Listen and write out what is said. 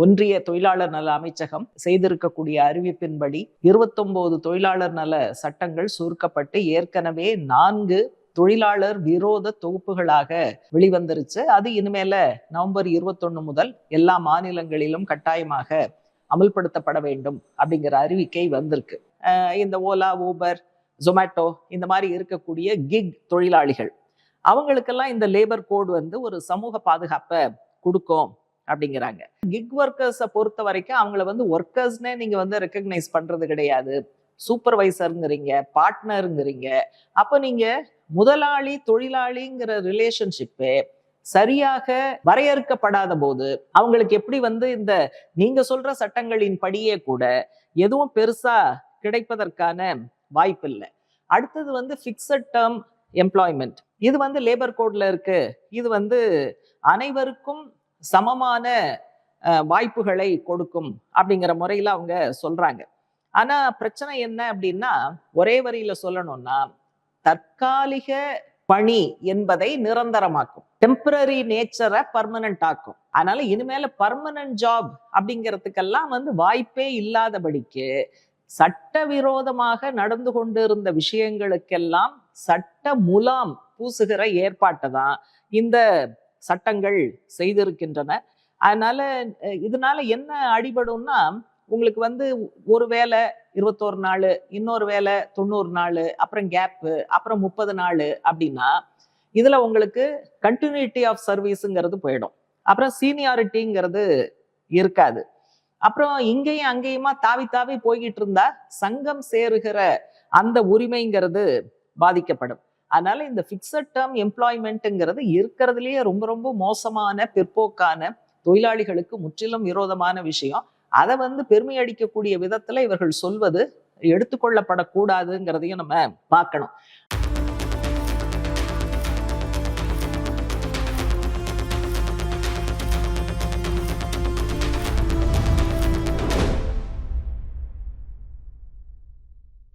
ஒன்றிய தொழிலாளர் நல அமைச்சகம் செய்திருக்கக்கூடிய அறிவிப்பின்படி இருபத்தொன்பது தொழிலாளர் நல சட்டங்கள் சுருக்கப்பட்டு ஏற்கனவே நான்கு தொழிலாளர் விரோத தொகுப்புகளாக வெளிவந்துருச்சு. அது இனிமேல நவம்பர் இருபத்தொன்னு முதல் எல்லா மாநிலங்களிலும் கட்டாயமாக அமல்படுத்தப்பட வேண்டும் அப்படிங்கிற அறிவிக்கை வந்திருக்கு. இந்த ஓலா ஊபர் ஜொமேட்டோ இந்த மாதிரி இருக்கக்கூடிய கிக் தொழிலாளிகள். அவங்களுக்கெல்லாம் இந்த லேபர் கோட் வந்து ஒரு சமூக பாதுகாப்பை கொடுக்கும். அப்படிங்கிறாங்க. கிக் ஒர்க்கர்ஸை பொறுத்த வரைக்கும் அவங்கள வந்து ஒர்க்கர்ஸ்னே நீங்கள் வந்து ரெக்கக்னைஸ் பண்ணுறது கிடையாது. சூப்பர்வைசருங்கிறீங்க பார்ட்னருங்கிறீங்க அப்போ நீங்கள் முதலாளி தொழிலாளிங்கிற ரிலேஷன்ஷிப்பு சரியாக வரையறுக்கப்படாத போது அவங்களுக்கு எப்படி வந்து இந்த நீங்க சொல்ற சட்டங்களின் படியே கூட எதுவும் பெருசா கிடைப்பதற்கான வாய்ப்பு இல்லை. அடுத்தது வந்து ஃபிக்ஸட் டேர்ம் எம்ப்ளாய்மெண்ட் இது வந்து லேபர் கோட்ல இருக்கு. இது வந்து அனைவருக்கும் சமமான வாய்ப்புகளை கொடுக்கும் அப்படிங்கிற முறையில் அவங்க சொல்றாங்க. ஆனா பிரச்சனை என்ன அப்படின்னா ஒரே வரியில சொல்லணும்னா தற்காலிக பணி என்பதை நிரந்தரமாக்கும். டெம்பரரி நேச்சரை பர்மனன்ட் ஆக்கும். அதனால இனிமேல பர்மனன்ட் ஜாப் அப்படிங்கிறதுக்கெல்லாம் வந்து வாய்ப்பே இல்லாதபடிக்கு சட்டவிரோதமாக நடந்து கொண்டிருந்த விஷயங்களுக்கெல்லாம் சட்ட முலாம் பூசுகிற ஏற்பாட்டை தான் இந்த சட்டங்கள் செய்திருக்கின்றன. அதனால இதனால என்ன அடிபடும்னா உங்களுக்கு வந்து ஒரு வேலை இருபத்தோரு நாள் இன்னொரு வேலை தொண்ணூறு நாள் அப்புறம் கேப்பு அப்புறம் முப்பது நாள் அப்படின்னா இதுல உங்களுக்கு கண்டினியூட்டி ஆஃப் சர்வீஸுங்கிறது போயிடும். அப்புறம் சீனியாரிட்டிங்கிறது இருக்காது. அப்புறம் இங்கேயும் அங்கேயுமா தாவி தாவி போய்கிட்டு இருந்தா சங்கம் சேருகிற அந்த உரிமைங்கிறது பாதிக்கப்படும். அதனால இந்த ஃபிக்ஸட் டேர்ம் எம்ப்ளாய்மெண்ட்டுங்கிறது இருக்கிறதுலேயே ரொம்ப ரொம்ப மோசமான பிற்போக்கான தொழிலாளிகளுக்கு முற்றிலும் விரோதமான விஷயம். அதை வந்து பெருமை அடிக்கக்கூடிய விதத்துல இவர்கள் சொல்வது எடுத்துக்கொள்ளப்படக்கூடாதுங்கிறதையும் நம்ம பார்க்கணும்.